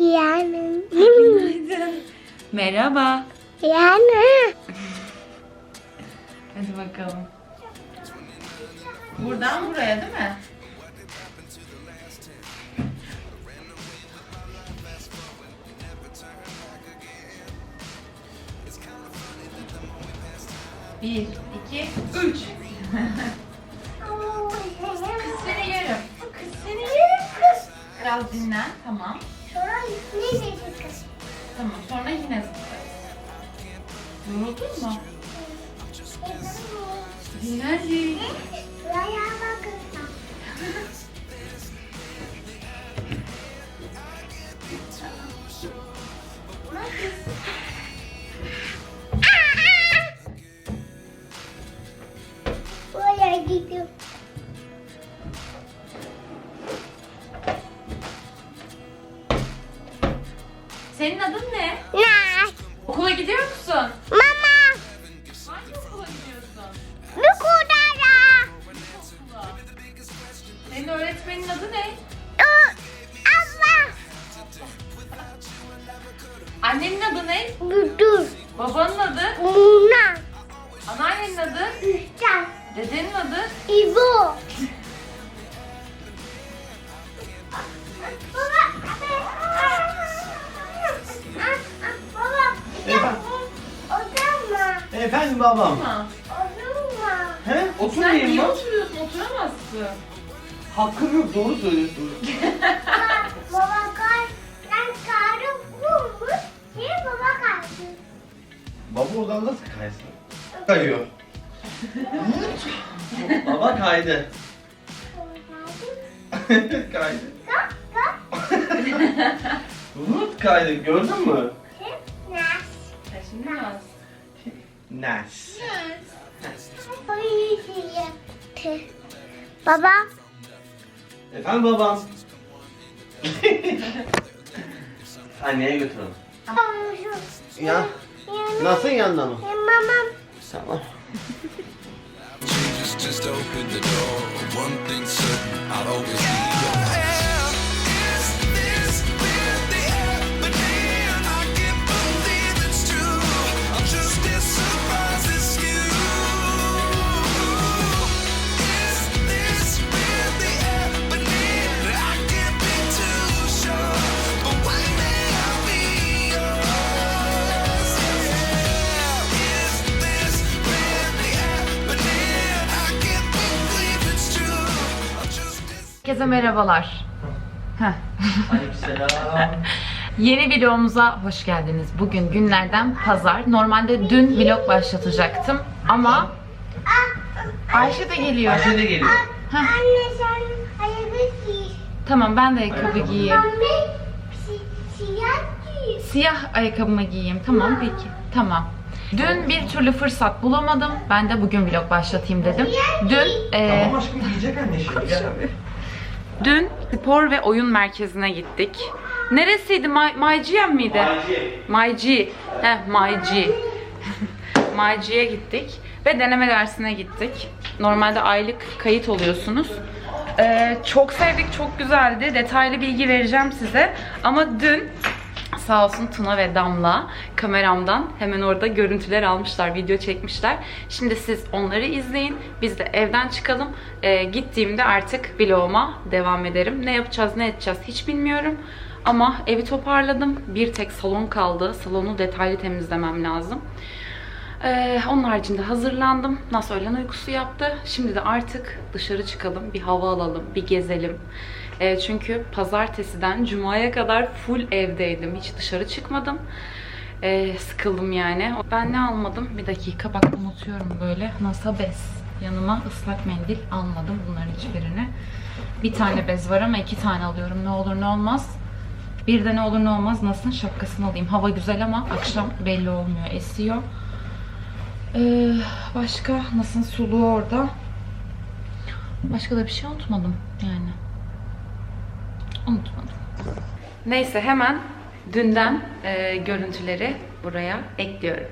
Yani. Günaydın. Merhaba. Yani. Hadi bakalım. Buradan buraya değil mi? Bir, iki, üç. Kız seni yerim. Kız seni yerim kız. Biraz dinlen. Tamam. Tamam. Sonra yine zıplarız. Yoruldun mu? Dinlendik. Sen Oturmayayım niye mı? oturuyorsun? Oturamazsın. Hakkım yok doğru söylüyorsun. Baba, kay. Ben karı bulmuş. Şimdi baba kaysın. Baba oradan nasıl kaysın? Kayıyor. Baba kaydı. kaydı. Kalk, kalk. Umut kaydı gördün mü? Şimdi nas. Taşınmaz. Nice. Baba. Efendim babam. Anneye götürelim. Ya nasıl yanına mı? Mamam. Tamam. Just, just open the door. One thing certain, I'll always be Herkese merhabalar. Aleykümselam. Yeni videomuza hoş geldiniz. Bugün günlerden pazar. Normalde dün vlog başlatacaktım ama Ayşe de geliyor. Ayşe de geliyor. Anne sen ayakkabı giy. Tamam ben de ayakkabı giyeyim. Anne si- siyah giy. Siyah ayakkabımı giyeyim. Tamam peki. Tamam. Dün bir türlü fırsat bulamadım. Ben de bugün vlog başlatayım dedim. Dün e, Tamam aşkım giyecek anne şimdi. Gel. Dün spor ve oyun merkezine gittik. Neresiydi? MyGM miydi? MyG. Heh, MyG. MyG'ye gittik ve deneme dersine gittik. Normalde aylık kayıt oluyorsunuz. Ee, çok sevdik, çok güzeldi. Detaylı bilgi vereceğim size. Ama dün sağ olsun Tuna ve Damla kameramdan hemen orada görüntüler almışlar, video çekmişler. Şimdi siz onları izleyin. Biz de evden çıkalım. Ee, gittiğimde artık vloguma devam ederim. Ne yapacağız, ne edeceğiz hiç bilmiyorum. Ama evi toparladım. Bir tek salon kaldı. Salonu detaylı temizlemem lazım. Ee, onun haricinde hazırlandım. Nasıl öğlen uykusu yaptı. Şimdi de artık dışarı çıkalım, bir hava alalım, bir gezelim. Ee, çünkü pazartesiden cumaya kadar full evdeydim. Hiç dışarı çıkmadım. Ee, sıkıldım yani. Ben ne almadım? Bir dakika bak unutuyorum böyle. NASA bez. Yanıma ıslak mendil almadım bunların hiçbirini. Bir tane bez var ama iki tane alıyorum. Ne olur ne olmaz. Bir de ne olur ne olmaz NASA'nın şapkasını alayım. Hava güzel ama akşam belli olmuyor. Esiyor. Ee, başka nasıl suluğu orada. Başka da bir şey unutmadım yani. Unutmadım. Neyse hemen dünden e, görüntüleri buraya ekliyorum.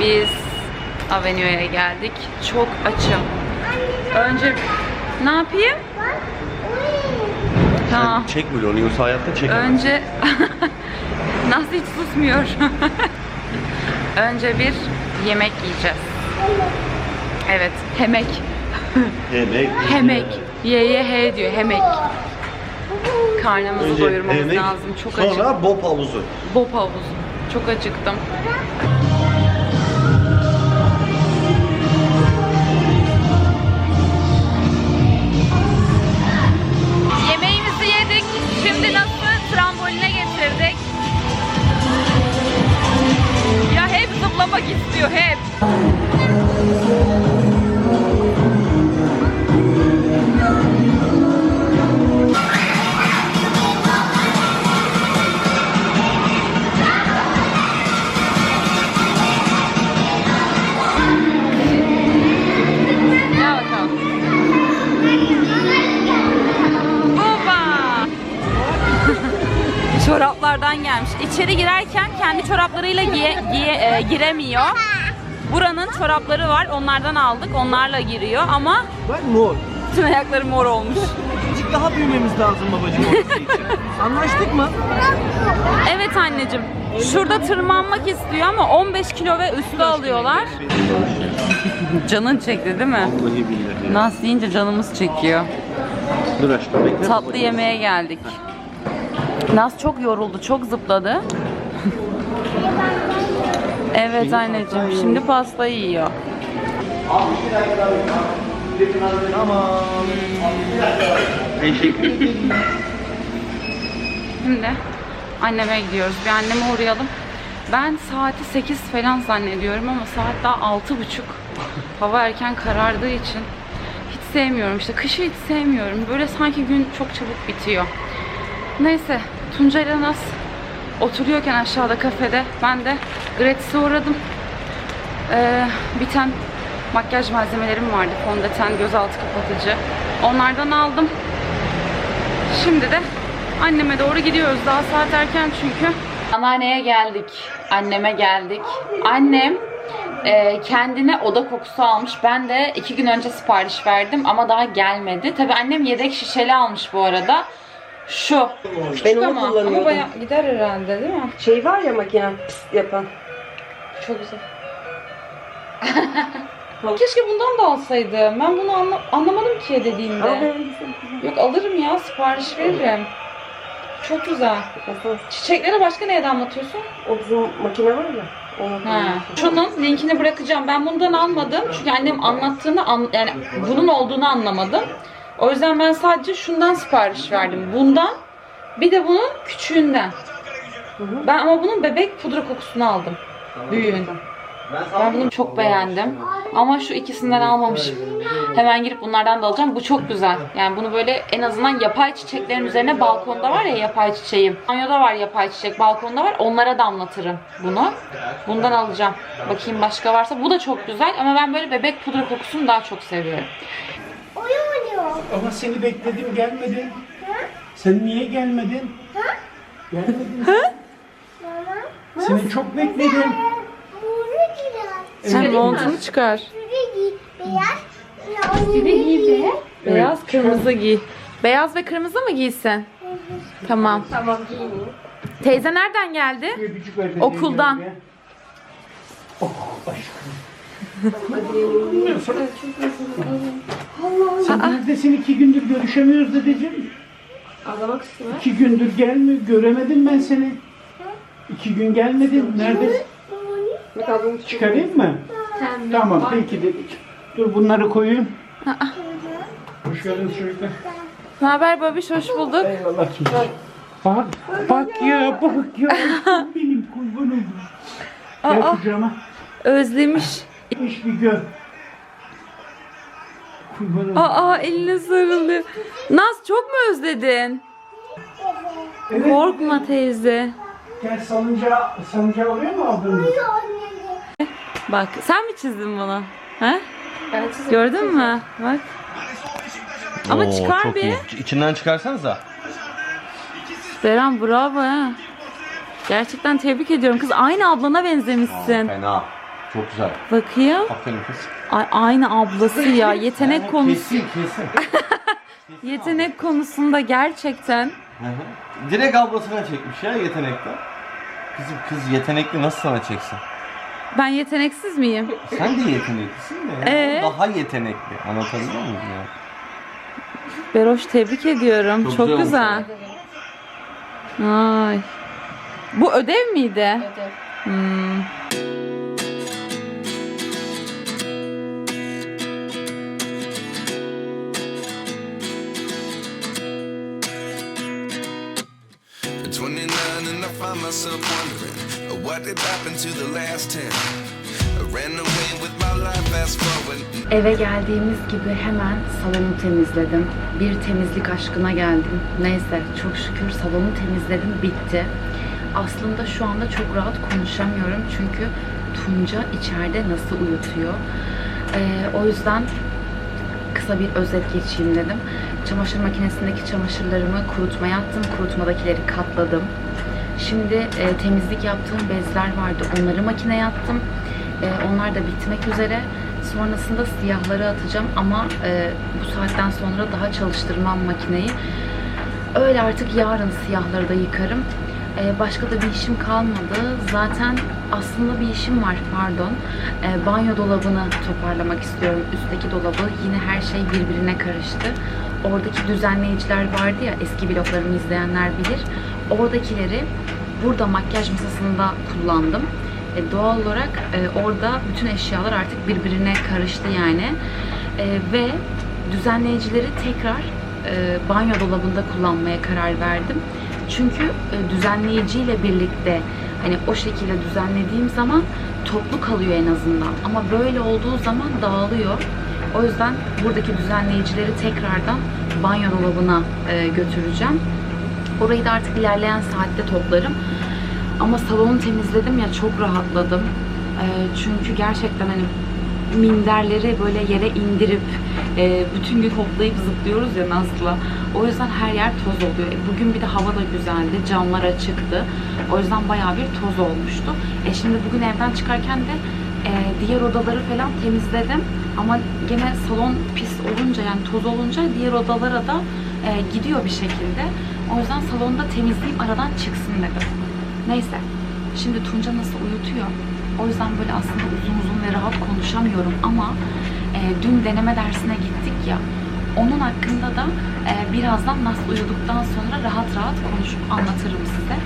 Biz Avenue'ya geldik. Çok açım. Önce ne yapayım? Tamam. Çek onu yoksa hayatta çekemez. Önce nasıl hiç susmuyor. Önce bir yemek yiyeceğiz. Evet, hemek. Yemek. Hemek. Ye ye he diyor, hemek. Karnımızı Önce doyurmamız yemek, lazım. Çok. Sonra bob havuzu. Bob havuzu. Çok acıktım. Onlardan aldık. Onlarla giriyor ama Bak mor. bütün ayakları mor olmuş. Azıcık daha büyümemiz lazım babacığım orası için. Anlaştık mı? Evet anneciğim. Şurada tırmanmak istiyor ama 15 kilo ve üstü alıyorlar. Canın çekti değil mi? Vallahi billahi. Nas deyince canımız çekiyor. Dur aşkım bekle. Tatlı yemeğe geldik. Nas çok yoruldu, çok zıpladı. evet anneciğim, şimdi pastayı yiyor. Tamam. Teşekkür Şimdi anneme gidiyoruz. Bir anneme uğrayalım. Ben saati 8 falan zannediyorum ama saat daha 6.30. Hava erken karardığı için hiç sevmiyorum. İşte kışı hiç sevmiyorum. Böyle sanki gün çok çabuk bitiyor. Neyse Tunca ile Naz oturuyorken aşağıda kafede ben de Gratis'e uğradım. Ee, biten makyaj malzemelerim vardı. Fondöten, gözaltı kapatıcı. Onlardan aldım. Şimdi de anneme doğru gidiyoruz. Daha saat erken çünkü. Anneanneye geldik. Anneme geldik. Annem e, kendine oda kokusu almış. Ben de iki gün önce sipariş verdim ama daha gelmedi. Tabii annem yedek şişeli almış bu arada. Şu. Ben onu ama, ama kullanıyordum. bayağı gider herhalde değil mi? Şey var ya makine pıst yapan. Çok güzel. Keşke bundan da alsaydım. Ben bunu anla- anlamadım ki dediğinde. Yok alırım ya sipariş veririm. Çok güzel. Çiçeklere başka neye damlatıyorsun? O bizim makine var ya. Onu Ha. Şunun linkini bırakacağım. Ben bundan almadım. Çünkü annem anlattığını an- yani bunun olduğunu anlamadım. O yüzden ben sadece şundan sipariş verdim. Bundan bir de bunun küçüğünden. Ben ama bunun bebek pudra kokusunu aldım. Büyüğün. Ben bunu çok beğendim. Ama şu ikisinden almamışım. Hemen girip bunlardan da alacağım. Bu çok güzel. Yani bunu böyle en azından yapay çiçeklerin üzerine balkonda var ya yapay çiçeğim. Banyoda var yapay çiçek, balkonda var. Onlara damlatırım bunu. Bundan alacağım. Bakayım başka varsa. Bu da çok güzel ama ben böyle bebek pudra kokusunu daha çok seviyorum. Oyun oynuyor. Ama seni bekledim gelmedin. Sen niye gelmedin? Gelmedin. Mama. Seni çok bekledim. Sen montunu çıkar. Şuraya giy. Beyaz. Şuraya giy be. Beyaz, kırmızı giy. Beyaz ve kırmızı mı giysin? Tamam. Tamam giyineyim. Teyze nereden geldi? Okuldan. Oh aşkım. Sen neredesin iki gündür görüşemiyoruz dedeciğim. Ağlamak istiyor. İki gündür gelmiyor. Göremedim ben seni. İki gün gelmedin. Neredesin? Bak Çıkarayım mı? Tamam peki dedeciğim. Dur bunları koyayım. Hoş geldiniz çocuklar. Ne haber babiş? Hoş bulduk. Eyvallah çocuk. Bak, bak ya, bak ya. Benim kurbanım. Gel Aa. kucağıma. Özlemiş. İş bir gör. Kurbanım. Aa eline sarılıyor. Naz çok mu özledin? Evet, Korkma teyze. Gel salıncağı, salıncağı oraya mı aldın? Bak sen mi çizdin bunu? He? Ben size Gördün mü? Bak. Ama Oo, çıkar çok bir. iyi. İçinden çıkarsanıza. Beren bravo ha. Gerçekten tebrik ediyorum. Kız aynı ablana benzemişsin. Fena. Çok güzel. Bakayım. Aferin kız. Ay, aynı ablası ya. Yetenek konusu. Kesin kesin. Yetenek konusunda gerçekten. Hı hı. Direkt ablasına çekmiş ya yetenekten. Kızım kız yetenekli nasıl sana çeksin? Ben yeteneksiz miyim? Sen de yeteneklisin de. Ee? Daha yetenekli. Anlatabiliyor muyum ya? Beroş tebrik ediyorum. Çok Çok, güzel güzel. Ay. Bu ödev miydi? Ödev. Hmm. At 29 and I find myself wondering what did happen to the last 10. I ran away with my life, fast forward. Eve geldiğimiz gibi hemen salonu temizledim. Bir temizlik aşkına geldim. Neyse çok şükür salonu temizledim bitti. Aslında şu anda çok rahat konuşamıyorum çünkü Tunca içeride nasıl uyutuyor. Ee, o yüzden kısa bir özet geçeyim dedim. Çamaşır makinesindeki çamaşırlarımı kurutmaya attım. Kurutmadakileri katladım. Şimdi e, temizlik yaptığım bezler vardı. Onları makineye attım. E, onlar da bitmek üzere. Sonrasında siyahları atacağım ama e, bu saatten sonra daha çalıştırmam makineyi. Öyle artık yarın siyahları da yıkarım. E, başka da bir işim kalmadı. Zaten aslında bir işim var pardon. E, banyo dolabını toparlamak istiyorum. Üstteki dolabı yine her şey birbirine karıştı. Oradaki düzenleyiciler vardı ya eski vloglarımı izleyenler bilir. Oradakileri burada makyaj masasında kullandım. E, doğal olarak e, orada bütün eşyalar artık birbirine karıştı yani. E, ve düzenleyicileri tekrar e, banyo dolabında kullanmaya karar verdim. Çünkü e, düzenleyiciyle birlikte hani o şekilde düzenlediğim zaman toplu kalıyor en azından. Ama böyle olduğu zaman dağılıyor. O yüzden buradaki düzenleyicileri tekrardan banyo dolabına e, götüreceğim. Orayı da artık ilerleyen saatte toplarım. Ama salonu temizledim ya çok rahatladım. Ee, çünkü gerçekten hani minderleri böyle yere indirip e, bütün gün hoplayıp zıplıyoruz ya Nazlı'la. O yüzden her yer toz oluyor. E, Bugün bir de hava da güzeldi. Camlar açıktı. O yüzden bayağı bir toz olmuştu. E şimdi bugün evden çıkarken de e, diğer odaları falan temizledim. Ama gene salon pis olunca yani toz olunca diğer odalara da e, gidiyor bir şekilde. O yüzden salonda temizleyeyim aradan çıksın dedim. Neyse. Şimdi Tunca nasıl uyutuyor? O yüzden böyle aslında uzun uzun ve rahat konuşamıyorum ama e, dün deneme dersine gittik ya. Onun hakkında da e, birazdan nasıl uyuduktan sonra rahat rahat konuşup anlatırım size.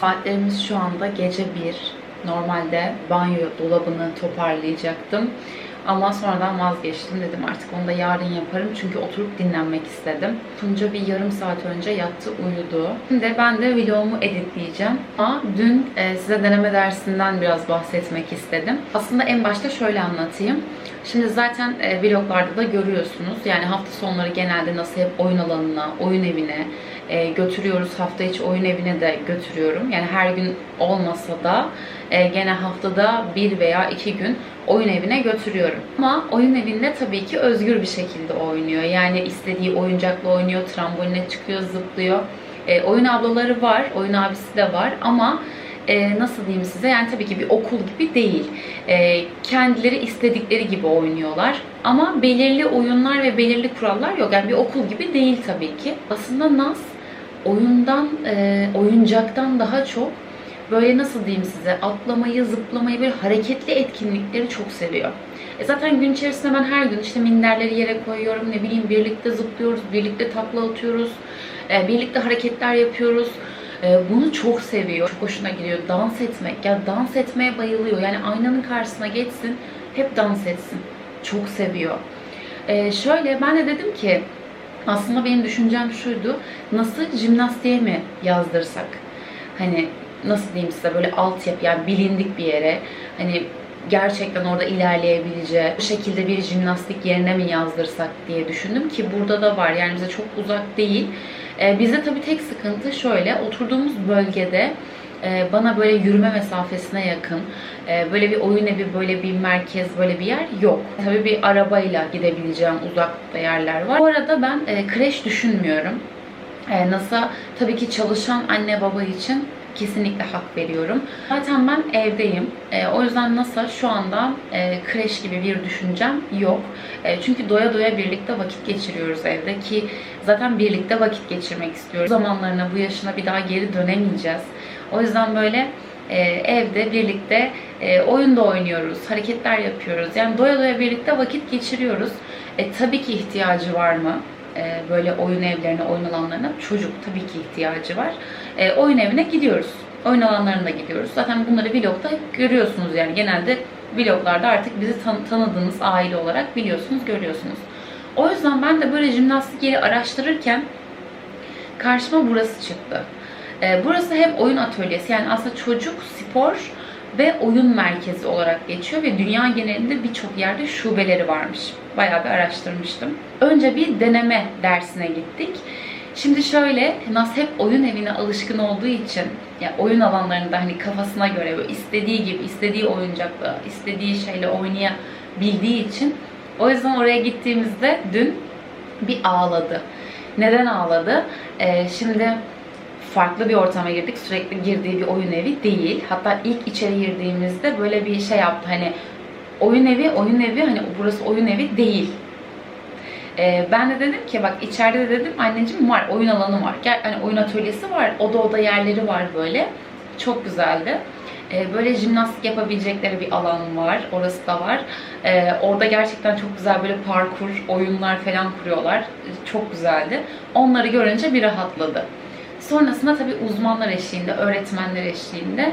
Saatlerimiz şu anda gece 1. Normalde banyo dolabını toparlayacaktım. Ama sonradan vazgeçtim dedim artık onu da yarın yaparım çünkü oturup dinlenmek istedim. Tunca bir yarım saat önce yattı uyudu. Şimdi ben de vlogumu editleyeceğim. Ama dün e, size deneme dersinden biraz bahsetmek istedim. Aslında en başta şöyle anlatayım. Şimdi zaten e, vloglarda da görüyorsunuz. Yani hafta sonları genelde nasıl hep oyun alanına, oyun evine e, götürüyoruz. Hafta içi oyun evine de götürüyorum. Yani her gün olmasa da gene haftada bir veya iki gün oyun evine götürüyorum. Ama oyun evinde tabii ki özgür bir şekilde oynuyor. Yani istediği oyuncakla oynuyor, tramboline çıkıyor, zıplıyor. E, oyun ablaları var, oyun abisi de var ama e, nasıl diyeyim size yani tabii ki bir okul gibi değil. E, kendileri istedikleri gibi oynuyorlar. Ama belirli oyunlar ve belirli kurallar yok. Yani bir okul gibi değil tabii ki. Aslında Naz oyundan, e, oyuncaktan daha çok böyle nasıl diyeyim size atlamayı, zıplamayı böyle hareketli etkinlikleri çok seviyor. E zaten gün içerisinde ben her gün işte minderleri yere koyuyorum, ne bileyim birlikte zıplıyoruz, birlikte takla atıyoruz, e, birlikte hareketler yapıyoruz. E, bunu çok seviyor, çok hoşuna gidiyor. Dans etmek, ya dans etmeye bayılıyor. Yani aynanın karşısına geçsin, hep dans etsin. Çok seviyor. E, şöyle ben de dedim ki aslında benim düşüncem şuydu. Nasıl jimnastiğe mi yazdırsak? Hani nasıl diyeyim size böyle altyapı yani bilindik bir yere hani gerçekten orada ilerleyebileceği bu şekilde bir jimnastik yerine mi yazdırsak diye düşündüm ki burada da var yani bize çok uzak değil. Ee, bizde tabii tek sıkıntı şöyle oturduğumuz bölgede e, bana böyle yürüme mesafesine yakın e, böyle bir oyun evi, böyle bir merkez, böyle bir yer yok. Tabii bir arabayla gidebileceğim uzakta yerler var. Bu arada ben e, kreş düşünmüyorum. NASA tabii ki çalışan anne baba için kesinlikle hak veriyorum. Zaten ben evdeyim. E, o yüzden NASA şu anda e, kreş gibi bir düşüncem yok. E, çünkü doya doya birlikte vakit geçiriyoruz evde ki zaten birlikte vakit geçirmek istiyoruz. Bu zamanlarına, bu yaşına bir daha geri dönemeyeceğiz. O yüzden böyle e, evde birlikte e, oyun da oynuyoruz, hareketler yapıyoruz. Yani doya doya birlikte vakit geçiriyoruz. E, tabii ki ihtiyacı var mı? e, böyle oyun evlerine, oyun alanlarına çocuk tabii ki ihtiyacı var. E, oyun evine gidiyoruz. Oyun alanlarına gidiyoruz. Zaten bunları vlogda görüyorsunuz yani genelde vloglarda artık bizi tan- tanıdığınız aile olarak biliyorsunuz, görüyorsunuz. O yüzden ben de böyle jimnastik yeri araştırırken karşıma burası çıktı. E, burası hem oyun atölyesi yani aslında çocuk, spor ve oyun merkezi olarak geçiyor ve dünya genelinde birçok yerde şubeleri varmış. Bayağı bir araştırmıştım. Önce bir deneme dersine gittik. Şimdi şöyle, Nas hep oyun evine alışkın olduğu için, yani oyun alanlarında hani kafasına göre istediği gibi, istediği oyuncakla, istediği şeyle oynayabildiği için o yüzden oraya gittiğimizde dün bir ağladı. Neden ağladı? Ee, şimdi farklı bir ortama girdik. Sürekli girdiği bir oyun evi değil. Hatta ilk içeri girdiğimizde böyle bir şey yaptı. Hani oyun evi, oyun evi hani burası oyun evi değil. Ee, ben de dedim ki bak içeride de dedim anneciğim var oyun alanı var. Gel hani oyun atölyesi var. Oda oda yerleri var böyle. Çok güzeldi. Ee, böyle jimnastik yapabilecekleri bir alan var. Orası da var. Ee, orada gerçekten çok güzel böyle parkur, oyunlar falan kuruyorlar. Çok güzeldi. Onları görünce bir rahatladı. Sonrasında tabii uzmanlar eşliğinde, öğretmenler eşliğinde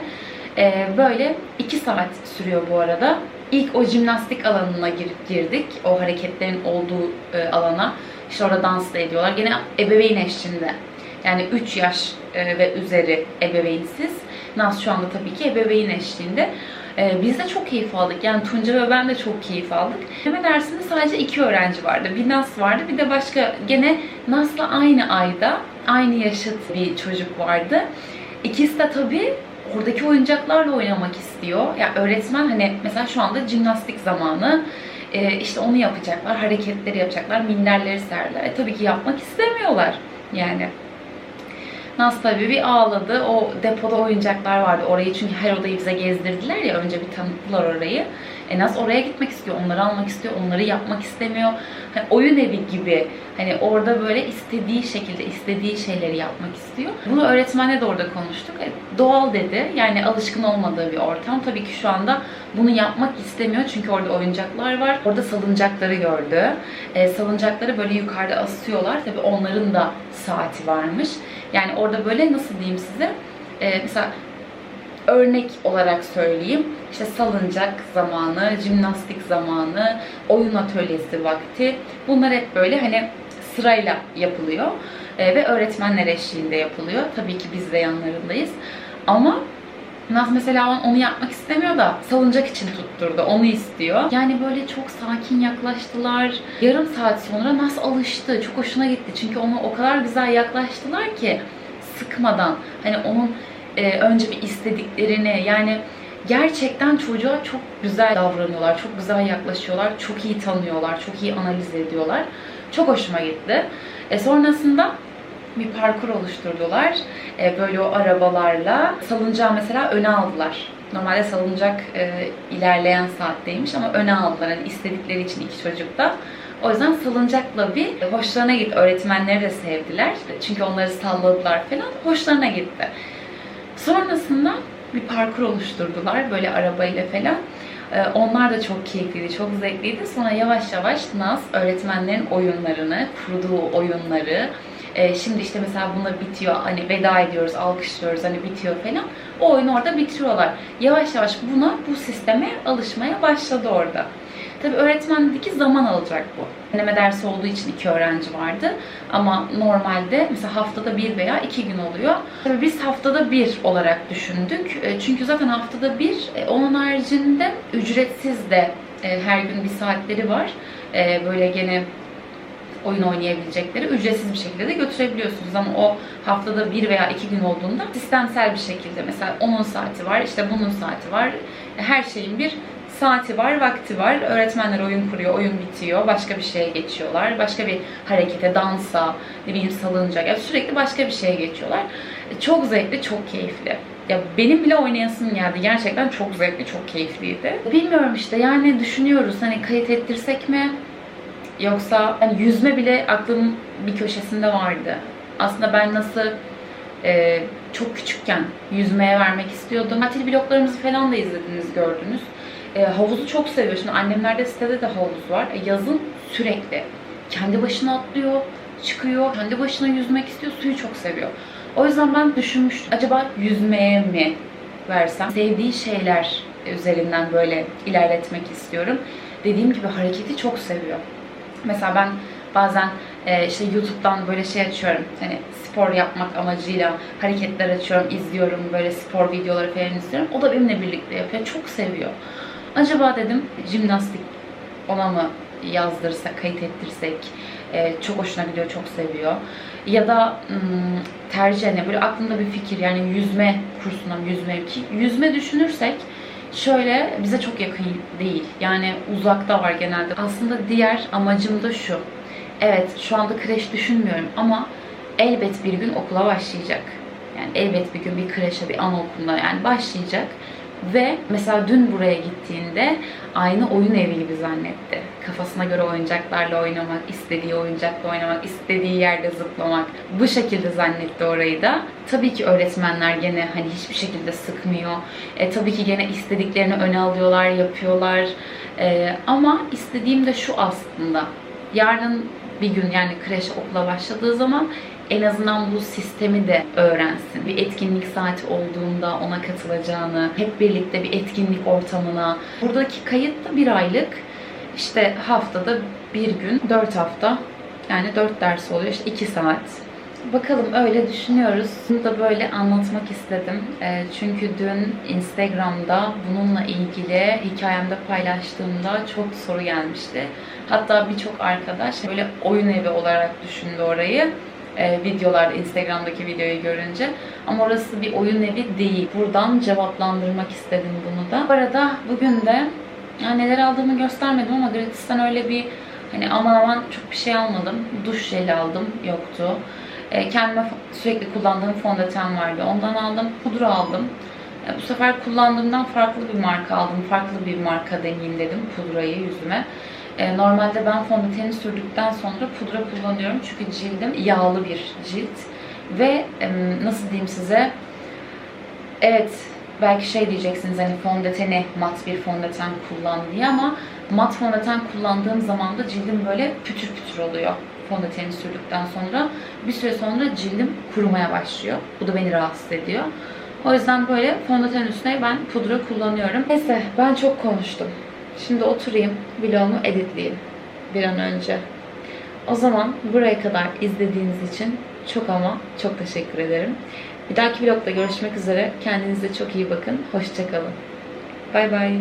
e, böyle iki saat sürüyor bu arada. İlk o jimnastik alanına girip girdik. O hareketlerin olduğu e, alana. İşte orada dans da ediyorlar. Gene ebeveyn eşliğinde. Yani 3 yaş e, ve üzeri ebeveynsiz. Naz şu anda tabii ki ebeveyn eşliğinde. E, biz de çok keyif aldık. Yani Tunca ve ben de çok keyif aldık. Deneme dersinde sadece iki öğrenci vardı. Bir Naz vardı bir de başka gene Naz'la aynı ayda aynı yaşıt bir çocuk vardı. İkisi de tabii oradaki oyuncaklarla oynamak istiyor. Ya yani öğretmen hani mesela şu anda jimnastik zamanı e, işte onu yapacaklar, hareketleri yapacaklar, minderleri serdiler. E, tabii ki yapmak istemiyorlar yani. Naz tabii bir ağladı. O depoda oyuncaklar vardı orayı çünkü her odayı bize gezdirdiler ya önce bir tanıttılar orayı. E Naz oraya gitmek istiyor, onları almak istiyor, onları yapmak istemiyor. Hani oyun evi gibi hani orada böyle istediği şekilde istediği şeyleri yapmak istiyor. Bunu öğretmenle de orada konuştuk. E, doğal dedi. Yani alışkın olmadığı bir ortam. Tabii ki şu anda bunu yapmak istemiyor çünkü orada oyuncaklar var. Orada salıncakları gördü. E, salıncakları böyle yukarıda asıyorlar. Tabii onların da saati varmış. Yani orada böyle nasıl diyeyim size? E, mesela örnek olarak söyleyeyim. İşte salıncak zamanı, jimnastik zamanı, oyun atölyesi vakti. Bunlar hep böyle hani sırayla yapılıyor. E, ve öğretmenler eşliğinde yapılıyor. Tabii ki biz de yanlarındayız. Ama Naz mesela onu yapmak istemiyor da salıncak için tutturdu. Onu istiyor. Yani böyle çok sakin yaklaştılar. Yarım saat sonra Naz alıştı. Çok hoşuna gitti. Çünkü onu o kadar güzel yaklaştılar ki sıkmadan. Hani onun e, önce bir istediklerini yani gerçekten çocuğa çok güzel davranıyorlar, çok güzel yaklaşıyorlar, çok iyi tanıyorlar, çok iyi analiz ediyorlar. Çok hoşuma gitti. E, sonrasında bir parkur oluşturdular. E, böyle o arabalarla. Salıncağı mesela öne aldılar. Normalde salıncak e, ilerleyen saatteymiş ama öne aldılar. Hani istedikleri için iki çocuk da. O yüzden salıncakla bir hoşlarına gitti. Öğretmenleri de sevdiler. Çünkü onları salladılar falan. Hoşlarına gitti. Sonrasında bir parkur oluşturdular böyle arabayla falan. Ee, Onlar da çok keyifliydi, çok zevkliydi. Sonra yavaş yavaş Naz öğretmenlerin oyunlarını, kurduğu oyunları, e, şimdi işte mesela buna bitiyor, hani veda ediyoruz, alkışlıyoruz, hani bitiyor falan. O oyunu orada bitiriyorlar. Yavaş yavaş buna, bu sisteme alışmaya başladı orada. Tabii öğretmen dedi ki zaman alacak bu. Deneme dersi olduğu için iki öğrenci vardı. Ama normalde mesela haftada bir veya iki gün oluyor. Tabii biz haftada bir olarak düşündük. E, Çünkü zaten haftada bir, e, onun haricinde ücretsiz de e, her gün bir saatleri var. Böyle gene oyun oynayabilecekleri ücretsiz bir şekilde de götürebiliyorsunuz ama o haftada bir veya iki gün olduğunda sistemsel bir şekilde mesela onun saati var işte bunun saati var her şeyin bir saati var vakti var öğretmenler oyun kuruyor oyun bitiyor başka bir şeye geçiyorlar başka bir harekete dansa ne bileyim salıncak yani sürekli başka bir şeye geçiyorlar çok zevkli çok keyifli ya benim bile oynayasım geldi. Gerçekten çok zevkli, çok keyifliydi. Bilmiyorum işte yani düşünüyoruz hani kayıt ettirsek mi? Yoksa hani yüzme bile aklımın bir köşesinde vardı. Aslında ben nasıl e, çok küçükken yüzmeye vermek istiyordum. Tatil vloglarımızı falan da izlediniz, gördünüz. E, havuzu çok seviyor. Şimdi annemlerde sitede de havuz var. E, yazın sürekli kendi başına atlıyor, çıkıyor, kendi başına yüzmek istiyor, suyu çok seviyor. O yüzden ben düşünmüştüm. Acaba yüzmeye mi versem? Sevdiği şeyler üzerinden böyle ilerletmek istiyorum. Dediğim gibi hareketi çok seviyor. Mesela ben bazen e, işte YouTube'dan böyle şey açıyorum. Hani spor yapmak amacıyla hareketler açıyorum, izliyorum. Böyle spor videoları falan izliyorum. O da benimle birlikte yapıyor. Çok seviyor. Acaba dedim jimnastik ona mı yazdırsak, kayıt ettirsek? E, çok hoşuna gidiyor, çok seviyor. Ya da ım, tercih ne böyle aklımda bir fikir yani yüzme kursuna yüzme ki yüzme düşünürsek şöyle bize çok yakın değil. Yani uzakta var genelde. Aslında diğer amacım da şu. Evet şu anda kreş düşünmüyorum ama elbet bir gün okula başlayacak. Yani elbet bir gün bir kreşe, bir anaokuluna yani başlayacak. Ve mesela dün buraya gittiğinde aynı oyun evi gibi zannetti. Kafasına göre oyuncaklarla oynamak, istediği oyuncakla oynamak, istediği yerde zıplamak. Bu şekilde zannetti orayı da. Tabii ki öğretmenler gene hani hiçbir şekilde sıkmıyor. E, tabii ki gene istediklerini öne alıyorlar, yapıyorlar. E, ama istediğim de şu aslında. Yarın bir gün yani kreş okula başladığı zaman en azından bu sistemi de öğrensin. Bir etkinlik saati olduğunda ona katılacağını, hep birlikte bir etkinlik ortamına. Buradaki kayıt da bir aylık. İşte haftada bir gün, dört hafta. Yani dört ders oluyor. işte iki saat. Bakalım öyle düşünüyoruz. Bunu da böyle anlatmak istedim. Ee, çünkü dün Instagram'da bununla ilgili hikayemde paylaştığımda çok soru gelmişti. Hatta birçok arkadaş böyle oyun evi olarak düşündü orayı e, videolarda Instagram'daki videoyu görünce. Ama orası bir oyun evi değil. Buradan cevaplandırmak istedim bunu da. Bu arada bugün de ya neler aldığımı göstermedim ama Gratis'ten öyle bir hani aman aman çok bir şey almadım. Duş jeli aldım. Yoktu. E, kendime sürekli kullandığım fondöten vardı. Ondan aldım. Pudra aldım. E, bu sefer kullandığımdan farklı bir marka aldım. Farklı bir marka deneyeyim dedim pudrayı yüzüme. E, Normalde ben fondöteni sürdükten sonra pudra kullanıyorum. Çünkü cildim yağlı bir cilt. Ve nasıl diyeyim size Evet, belki şey diyeceksiniz hani fondöteni mat bir fondöten kullan diye ama mat fondöten kullandığım zaman da cildim böyle pütür pütür oluyor fondöteni sürdükten sonra. Bir süre sonra cildim kurumaya başlıyor. Bu da beni rahatsız ediyor. O yüzden böyle fondöten üstüne ben pudra kullanıyorum. Neyse ben çok konuştum. Şimdi oturayım, vlogumu editleyeyim bir an önce. O zaman buraya kadar izlediğiniz için çok ama çok teşekkür ederim. Bir dahaki vlogda görüşmek üzere. Kendinize çok iyi bakın. Hoşçakalın. Bay bay.